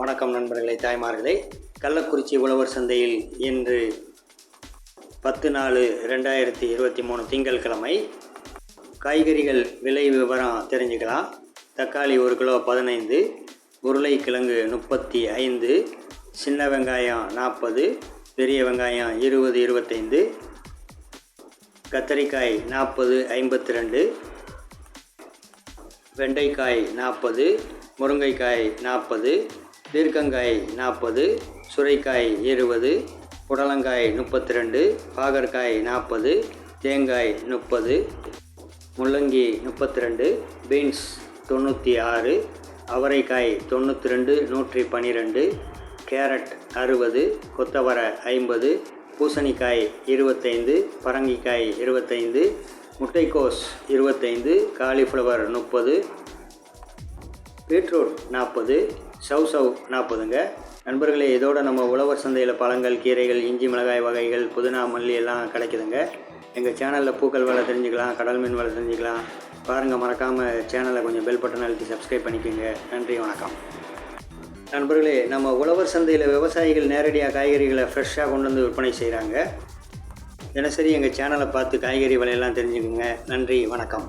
வணக்கம் நண்பர்களே தாய்மார்களே. கள்ளக்குறிச்சி உழவர் சந்தையில் இன்று பத்து நாலு ரெண்டாயிரத்தி இருபத்தி மூணு திங்கட்கிழமை. காய்கறிகள் விலை விவரம் தெரிஞ்சுக்கலாம். தக்காளி ஒரு கிலோ பதினைந்து உருளைக்கிழங்கு முப்பத்தி ஐந்து சின்ன வெங்காயம் நாற்பது பெரிய வெங்காயம் இருபது இருபத்தைந்து கத்தரிக்காய் நாற்பது ஐம்பத்தி ரெண்டு வெண்டைக்காய் நாற்பது முருங்கைக்காய் நாற்பது பீர்க்கங்காய் நாற்பது சுரைக்காய் இருபது புடலங்காய் முப்பத்தி ரெண்டு பாகற்காய் நாற்பது தேங்காய் முப்பது முள்ளங்கி முப்பத்தி ரெண்டு பீன்ஸ் தொண்ணூற்றி ஆறு அவரைக்காய் தொண்ணூற்றி ரெண்டு நூற்றி பன்னிரெண்டு கேரட் அறுபது கொத்தவரை ஐம்பது பூசணிக்காய் இருபத்தைந்து பரங்கிக்காய் இருபத்தைந்து முட்டைக்கோஸ் இருபத்தைந்து காலிஃப்ளவர் முப்பது பீட்ரூட் நாற்பது சவ் சவ் நாற்பதுங்க நண்பர்களே இதோட நம்ம உழவர் சந்தையில் பழங்கள் கீரைகள் இஞ்சி மிளகாய் வகைகள் புதினா மல்லி எல்லாம் கிடைக்குதுங்க. எங்கள் சேனலில் பூக்கள் வேலை தெரிஞ்சுக்கலாம் கடல் மீன் வேலை தெரிஞ்சுக்கலாம். பாருங்கள் மறக்காமல் சேனலை கொஞ்சம் பெல் பட்டன் அழுத்தி சப்ஸ்கிரைப் பண்ணிக்கோங்க. நன்றி வணக்கம். நண்பர்களே நம்ம உழவர் சந்தையில் விவசாயிகள் நேரடியாக காய்கறிகளை ஃப்ரெஷ்ஷாக கொண்டு வந்து விற்பனை செய்கிறாங்க தினசரி எங்கள் சேனலை பார்த்து காய்கறி விலையெல்லாம் தெரிஞ்சுக்கோங்க. நன்றி வணக்கம்.